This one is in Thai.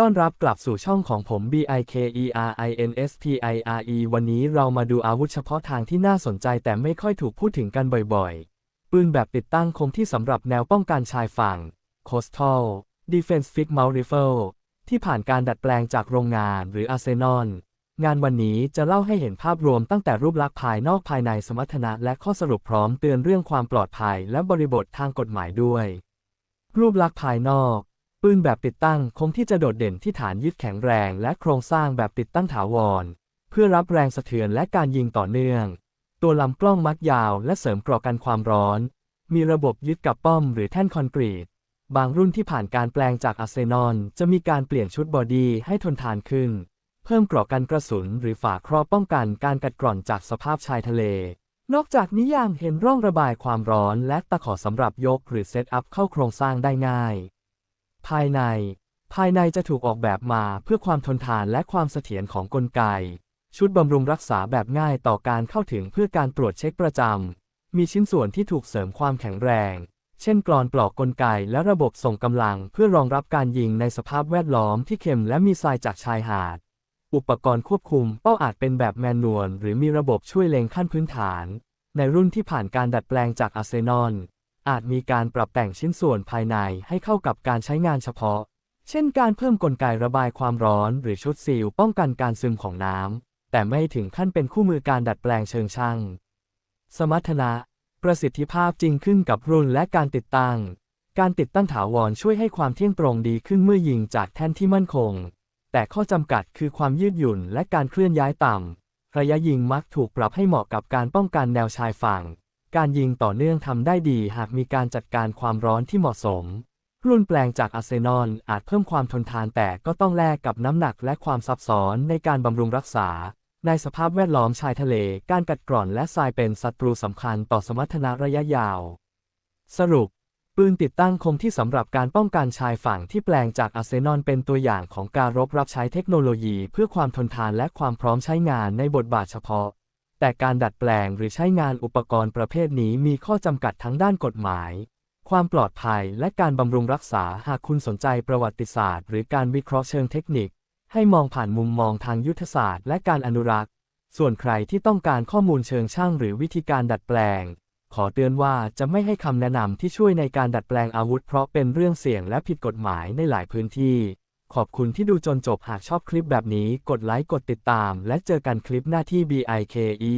ต้อนรับกลับสู่ช่องของผม BIKERINSPIRE วันนี้เรามาดูอาวุธเฉพาะทางที่น่าสนใจแต่ไม่ค่อยถูกพูดถึงกันบ่อยๆ ปืนแบบติดตั้งคมที่สำหรับแนวป้องกันชายฝั่ง Coastal Defense Fixed Mount Rifle ที่ผ่านการดัดแปลงจากโรงงานหรือ Arsenal งานวันนี้จะเล่าให้เห็นภาพรวมตั้งแต่รูปลักษณ์ภายนอกภายในสมรรถนะและข้อสรุปพร้อมเตือนเรื่องความปลอดภัยและบริบททางกฎหมายด้วย รูปลักษณ์ภายนอก ปืนแบบติดตั้งคงที่จะโดดเด่นที่ฐานยึดแข็งแรง และโครงสร้างแบบติดตั้งถาวร เพื่อรับแรงสะเทือนและการยิงต่อเนื่อง ตัวลำกล้องมัดยาวและเสริมเกราะกันความร้อน มีระบบยึดกับป้อมหรือแท่นคอนกรีต บางรุ่นที่ผ่านการแปลงจากอาร์เซนอลจะมีการเปลี่ยนชุดบอดี้ให้ทนทานขึ้น เพิ่มเกราะกันกระสุนหรือฝาครอบป้องกันการกัดกร่อนจากสภาพชายทะเล นอกจากนี้ยังเห็นร่องระบายความร้อนและตะขอสำหรับยกหรือเซตอัพเข้าโครงสร้างได้ง่าย ภายใน ภายในจะถูกออกแบบมาเพื่อความทนทานและความเสถียรของกลไก ชุดบำรุงรักษาแบบง่ายต่อการเข้าถึงเพื่อการตรวจเช็คประจำ มีชิ้นส่วนที่ถูกเสริมความแข็งแรง เช่นกรอนปลอกกลไกและระบบส่งกำลังเพื่อรองรับการยิงในสภาพแวดล้อมที่เข้มและมีทรายจากชายหาด อุปกรณ์ควบคุมเป้าอาจเป็นแบบแมนนวลหรือมีระบบช่วยเล็งขั้นพื้นฐาน ในรุ่นที่ผ่านการดัดแปลงจากอาร์เซนอล อาจมีการปรับแต่งชิ้นส่วนภายในให้เข้ากับการใช้งานเฉพาะ เช่นการเพิ่มกลไกระบายความร้อนหรือชุดซีลป้องกันการซึมของน้ำ แต่ไม่ถึงขั้นเป็นคู่มือการดัดแปลงเชิงช่าง สมรรถนะ ประสิทธิภาพจริงขึ้นกับรุ่นและการติดตั้ง การติดตั้งถาวรช่วยให้ความเที่ยงตรงดีขึ้นเมื่อยิงจากแท่นที่มั่นคง แต่ข้อจำกัดคือความยืดหยุ่นและการเคลื่อนย้ายต่ำระยะยิงมักถูกปรับให้เหมาะกับการป้องกันแนวชายฝั่ง การยิงต่อเนื่องทำได้ดีหากมีการจัดการความร้อนที่เหมาะสม รุ่นแปลงจากอาร์เซนอลอาจเพิ่มความทนทานแต่ก็ต้องแลกกับน้ำหนักและความซับซ้อนในการบำรุงรักษา ในสภาพแวดล้อมชายทะเล การกัดกร่อนและทรายเป็นศัตรูสำคัญต่อสมรรถนะระยะยาว สรุปปืนติดตั้งคมที่สำหรับการป้องกันชายฝั่งที่แปลงจากอาร์เซนอลเป็นตัวอย่างของการรบรับใช้เทคโนโลยีเพื่อความทนทานและความพร้อมใช้งานในบทบาทเฉพาะ แต่การดัดแปลงหรือใช้งานอุปกรณ์ประเภทนี้มีข้อจำกัดทั้งด้านกฎหมาย ความปลอดภัยและการบำรุงรักษาหากคุณสนใจประวัติศาสตร์ หรือการวิเคราะห์เชิงเทคนิค ให้มองผ่านมุมมองทางยุทธศาสตร์และการอนุรักษ์ ส่วนใครที่ต้องการข้อมูลเชิงช่างหรือวิธีการดัดแปลง ขอเตือนว่าจะไม่ให้คำแนะนำที่ช่วยในการดัดแปลงอาวุธเพราะเป็นเรื่องเสี่ยงและผิดกฎหมายในหลายพื้นที่ ขอบคุณที่ดูจนจบหากชอบคลิปแบบนี้กดไลค์กดติดตาม และเจอกันคลิปหน้าที่ BIKERINSPIRE